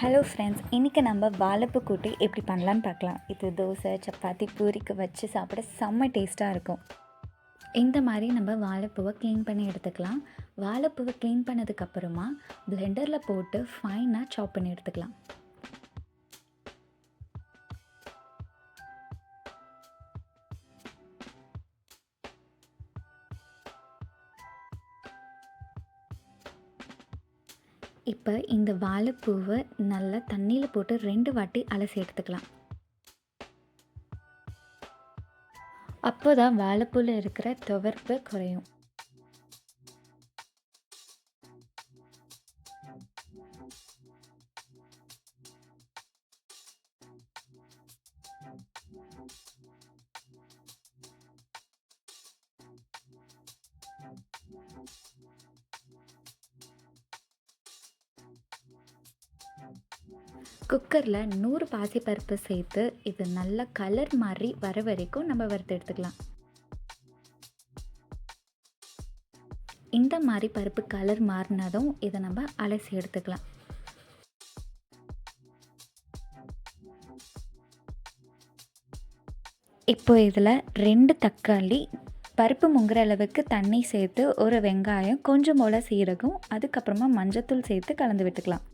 Hello friends இன்றைக்கி நம்ம வாழைப்பூ கூட்டு எப்படி பண்ணலான்னு பார்க்கலாம். இது தோசை சப்பாத்தி பூரிக்கு வச்சு சாப்பிட செம்ம டேஸ்ட்டாக இருக்கும். இந்த மாதிரி நம்ம வாழைப்பூவை க்ளீன் பண்ணி எடுத்துக்கலாம். வாழைப்பூவை க்ளீன் பண்ணதுக்கப்புறமா பிளெண்டரில் போட்டு ஃபைனாக சாப் பண்ணி எடுத்துக்கலாம். இப்போ இந்த வாழைப்பூவை நல்லா தண்ணியில் போட்டு ரெண்டு வாட்டி அலசி எடுத்துக்கலாம். அப்போ தான் வாழைப்பூவில் இருக்கிற துவர்ப்பு குறையும். குக்கரில் நூறு பாசிப்பருப்பு சேர்த்து இது நல்ல கலர் மாதிரி வர வரைக்கும் நம்ம வறுத்து எடுத்துக்கலாம். இந்த மாதிரி பருப்பு கலர் மாறினதும் இதை நம்ம அலசி எடுத்துக்கலாம். இப்போ இதில் ரெண்டு தக்காளி பருப்பு முங்குற அளவுக்கு தண்ணி சேர்த்து ஒரு வெங்காயம் கொஞ்சம் போல் சீரகம் அதுக்கப்புறமா மஞ்சத்தூள் சேர்த்து கலந்து விட்டுக்கலாம்.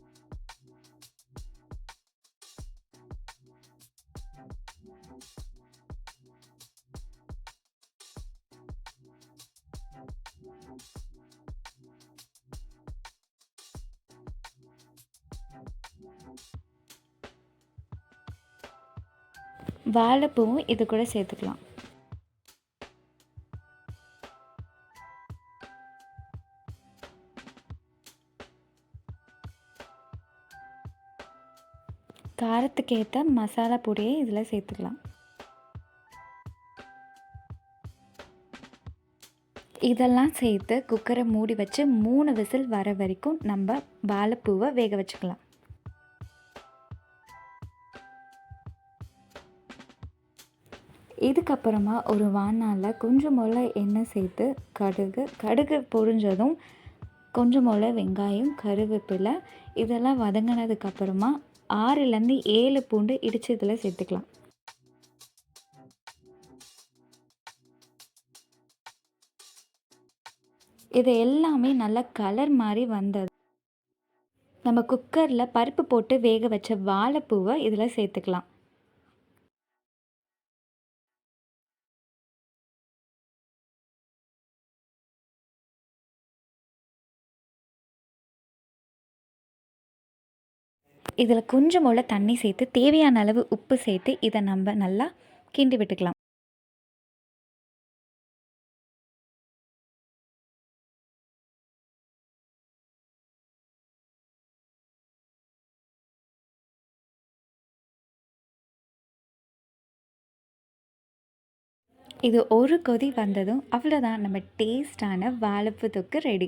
வாழைப்பூவும் இது கூட சேர்த்துக்கலாம். காரத்துக்கு ஏற்ற மசாலா பொடியை இதில் சேர்த்துக்கலாம். இதெல்லாம் சேர்த்து குக்கரை மூடி வச்சு மூணு விசில் வர வரைக்கும் நம்ம வாழைப்பூவை வேக வச்சுக்கலாம். இதுக்கப்புறமா ஒரு வானால் கொஞ்சம் போல் எண்ணெய் சேர்த்து கடுகு கடுகு பொரிஞ்சதும் கொஞ்சம் போல் வெங்காயம் கருவேப்பிலை இதெல்லாம் வதங்கினதுக்கப்புறமா ஆறுலேருந்து ஏழு பூண்டு இடித்து இதில் சேர்த்துக்கலாம். இது எல்லாமே நல்லா கலர் மாதிரி வந்தது. நம்ம குக்கரில் பருப்பு போட்டு வேக வச்ச வாழைப்பூவை இதில் சேர்த்துக்கலாம். இதில் கொஞ்சம் போல் தண்ணி சேர்த்து தேவையான அளவு உப்பு சேர்த்து இதை நம்ம நல்லா கிண்டி விட்டுக்கலாம். இது ஒரு கொதி வந்ததும் அவ்வளோதான் நம்ம டேஸ்டான வாழைப்பு தொக்கு ரெடி